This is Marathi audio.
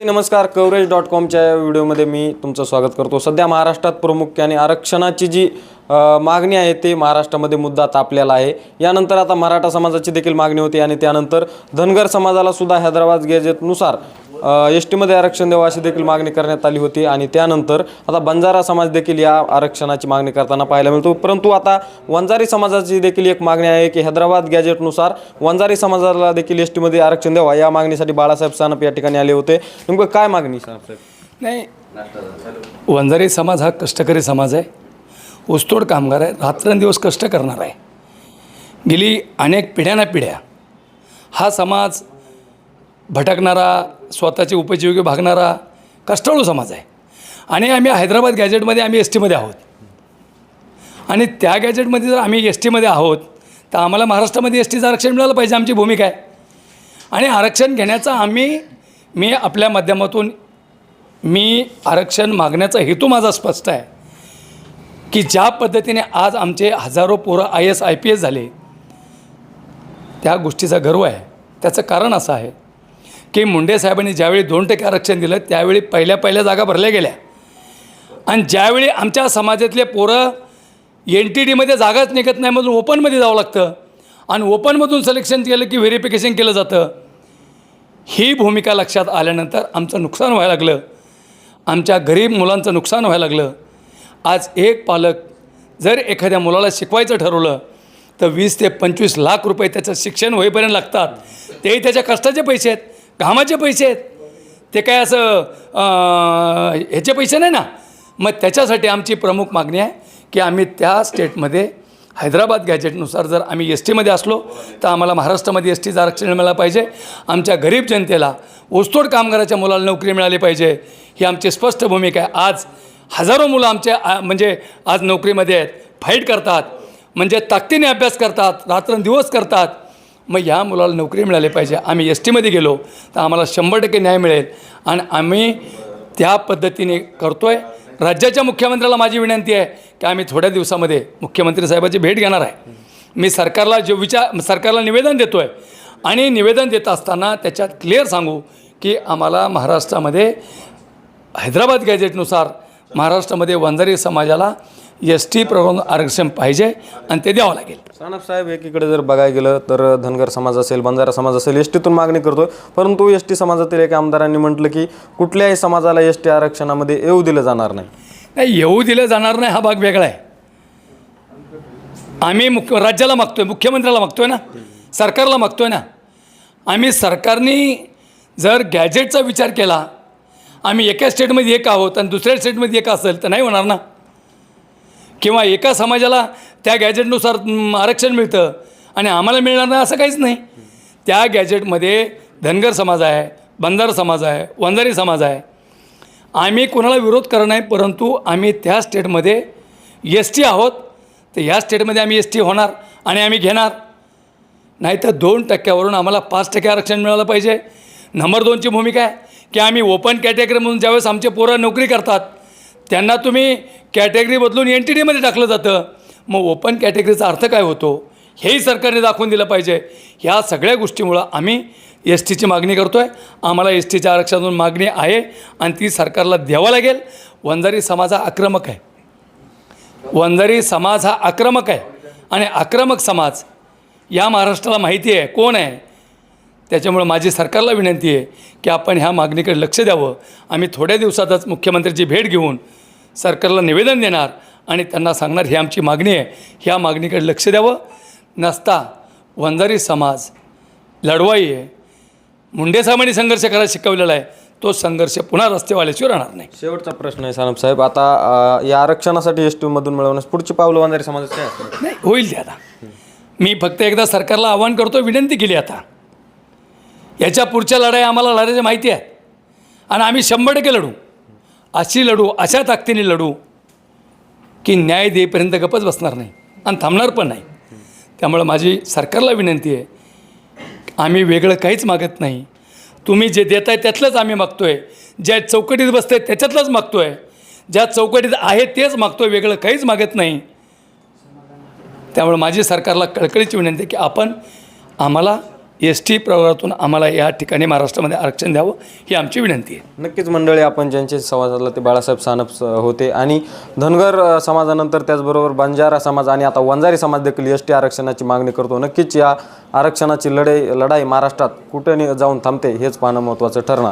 नमस्कार कवरेज डॉट कॉमच्या या व्हिडिओमध्ये मी तुमचं स्वागत करतो. सध्या महाराष्ट्रात प्रामुख्याने आरक्षणाची जी मागणी आहे ते महाराष्ट्रामध्ये मुद्दा तापलेला आहे. यानंतर आता मराठा समाजाची देखील मागणी होती आणि त्यानंतर धनगर समाजाला सुद्धा हैदराबाद गॅजेटनुसार एस टीमध्ये आरक्षण द्यावं अशी देखील मागणी करण्यात आली होती आणि त्यानंतर आता बंजारा समाज देखील या आरक्षणाची मागणी करताना पाहायला मिळतो. परंतु आता वंजारी समाजाची देखील एक मागणी आहे की हैदराबाद गॅजेटनुसार वंजारी समाजाला देखील एस टीमध्ये आरक्षण द्यावा. या मागणीसाठी बाळासाहेब सानप या ठिकाणी आले होते. नेमकं काय मागणी साहेब? नाही. वंजारी समाज हा कष्टकरी समाज आहे. ऊसतोड कामगार आहे. रात्रंदिवस कष्ट करणार आहे. गेली अनेक पिढ्याना पिढ्या हा समाज भटकणारा स्वतःची उपजीविके भागणारा कष्टाळू समाज आहे. आणि आम्ही हैदराबाद गॅजेटमध्ये आम्ही एस टीमध्ये आहोत. आणि त्या गॅजेटमध्ये जर आम्ही एस टीमध्ये आहोत तर आम्हाला महाराष्ट्रामध्ये एस टीचं आरक्षण मिळालं पाहिजे आमची भूमिका आहे. आणि आरक्षण घेण्याचा आम्ही मी आपल्या माध्यमातून मी आरक्षण मागण्याचा हेतू माझा स्पष्ट आहे की ज्या पद्धतीने आज आमचे हजारो पोरं I S I P S झाले त्या गोष्टीचा गर्व आहे. त्याचं कारण असं आहे की मुंडे साहेबांनी ज्यावेळी दोन टक्के आरक्षण दिलं त्यावेळी पहिल्या पहिल्या जागा भरल्या गेल्या. आणि ज्यावेळी आमच्या समाजातले पोरं एन टी डीमध्ये जागाच निघत नाही म्हणून ओपनमध्ये जावं लागतं आणि ओपनमधून सिलेक्शन केलं की व्हेरिफिकेशन केलं जातं ही भूमिका लक्षात आल्यानंतर आमचं नुकसान व्हायला लागलं. आमच्या गरीब मुलांचं नुकसान व्हायला लागलं. आज एक पालक जर एखाद्या मुलाला शिकवायचं ठरवलं तर वीस ते पंचवीस लाख रुपये त्याचं शिक्षण होईपर्यंत लागतात. तेही त्याच्या कष्टाचे पैसे आहेत. घामाचे पैसे आहेत. ते काय असं ह्याचे पैसे नाही ना? मग त्याच्यासाठी आमची प्रमुख मागणी आहे की आम्ही त्या स्टेटमध्ये हैदराबाद गॅजेटनुसार जर आम्ही एस टीमध्ये असलो तर आम्हाला महाराष्ट्रामध्ये एस टीचं आरक्षण मिळालं पाहिजे. आमच्या गरीब जनतेला ऊसतोड कामगाराच्या मुलाला नोकरी मिळाली पाहिजे. ही आमची स्पष्ट भूमिका आहे. आज हजारो मुलं आमच्या आ- म्हणजे आज नोकरीमध्ये आहेत. फाईट करतात. म्हणजे ताकदीने अभ्यास करतात. रात्रंदिवस करतात. मग ह्या मुलाला नोकरी मिळाली पाहिजे. आम्ही एस टीमध्ये गेलो तर आम्हाला शंभर टक्के न्याय मिळेल. आणि आम्ही त्या पद्धतीने करतो आहे राज्याच्या मुख्यमंत्र्याला माझी विनंती आहे की आम्ही थोड्या दिवसामध्ये मुख्यमंत्री साहेबाची भेट घेणार आहे. मी सरकारला जे विचार सरकारला निवेदन देतो आहे आणि निवेदन देत असताना त्याच्यात क्लिअर सांगू की आम्हाला महाराष्ट्रामध्ये हैदराबाद गॅजेटनुसार महाराष्ट्रामध्ये वंजारी समाजाला एस टी प्रवरून आरक्षण पाहिजे आणि ते द्यावं लागेल. सानप साहेब एकीकडे जर बघायला गेलं तर धनगर समाज असेल बंजारा समाज असेल एस टीतून मागणी करतोय. परंतु एस टी समाजातील एका आमदारांनी म्हटलं की कुठल्याही समाजाला एस टी आरक्षणामध्ये येऊ दिलं जाणार नाही. नाही येऊ दिलं जाणार नाही हा भाग वेगळा आहे. आम्ही मुख्य राज्याला मागतोय मुख्यमंत्र्याला मागतोय ना? सरकारला मागतोय ना? आम्ही सरकारने जर गॅजेटचा विचार केला आम्ही एका स्टेटमध्ये एक आहोत आणि दुसऱ्या स्टेटमध्ये एक असेल तर नाही होणार ना? किंवा एका समाजाला त्या गॅजेटनुसार आरक्षण मिळतं आणि आम्हाला मिळणार नाही असं काहीच नाही. त्या गॅजेटमध्ये धनगर समाज आहे बंधार समाज आहे वंजारी समाज आहे. आम्ही कोणाला विरोध करत नाही परंतु आम्ही त्या स्टेटमध्ये एस टी आहोत. तर या स्टेटमध्ये आम्ही एस टी होणार आणि आम्ही घेणार. नाहीतर दोन टक्क्यावरून आम्हाला पाच टक्के आरक्षण मिळालं पाहिजे. नंबर दोनची भूमिका आहे की आम्ही ओपन कॅटेगरीमधून ज्यावेळेस आमचे पोरं नोकरी करतात त्यांना तुम्ही कॅटेगरी बदलून एन टी डीमध्ये टाकलं जातं. मग ओपन कॅटेगरीचा अर्थ काय होतो? हेही सरकारने दाखवून दिलं पाहिजे. ह्या सगळ्या गोष्टीमुळं आम्ही एस टीची मागणी करतो आहे आम्हाला एस टीच्या आरक्षणातून मागणी आहे आणि ती सरकारला द्यावं लागेल. वंजारी समाज हा आक्रमक आहे. वंजारी समाज हा आक्रमक आहे. आणि आक्रमक समाज या महाराष्ट्राला माहिती आहे. कोण आहे? त्याच्यामुळं माझी सरकारला विनंती आहे की आपण ह्या मागणीकडे लक्ष द्यावं. आम्ही थोड्या दिवसातच मुख्यमंत्र्याची भेट घेऊन सरकारला निवेदन देणार आणि त्यांना सांगणार ही आमची मागणी आहे. ह्या मागणीकडे लक्ष द्यावं. नसता वंजारी समाज लढवाई आहे. मुंडे साहेबांनी संघर्ष करायला शिकवलेला आहे. तो संघर्ष पुन्हा रस्त्यावर आल्याशिवाय राहणार नाही. शेवटचा प्रश्न आहे सानप साहेब. आता अ, या आरक्षणासाठी एस टीमधून मिळवण्यास पुढची पावलं वंजारी समाजात काय असणार? नाही होईल ते आता. मी फक्त एकदा सरकारला आव्हान करतो विनंती केली आता. याच्या पुढच्या लढाई आम्हाला लढायच्या माहिती आहे. आणि आम्ही शंभर टक्के लढू. अशी लढू अशा ताकदीने लढू की न्याय देईपर्यंत गपच बसणार नाही आणि थांबणार पण नाही. त्यामुळं माझी सरकारला विनंती आहे आम्ही वेगळं काहीच मागत नाही. तुम्ही जे देत आहे त्यातलंच आम्ही मागतो आहे ज्या चौकटीत बसतंय त्याच्यातलंच मागतो आहे ज्या चौकटीत आहे तेच मागतो आहे वेगळं काहीच मागत नाही. त्यामुळे माझी सरकारला कळकळीची विनंती आहे की आपण आम्हाला एस टी प्रवर्गातून आम्हाला या ठिकाणी महाराष्ट्रामध्ये आरक्षण द्यावं ही आमची विनंती आहे. नक्कीच मंडळी आपण ज्यांचे संवाद साधला ते बाळासाहेब सानप स- होते आणि धनगर समाजानंतर त्याचबरोबर बंजारा समाज आणि आता वंजारी समाज देखील एस टी आरक्षणाची मागणी करतो. नक्कीच या आरक्षणाची लढाई लढाई महाराष्ट्रात कुठे जाऊन थांबते हेच पाहणं महत्त्वाचं ठरणार.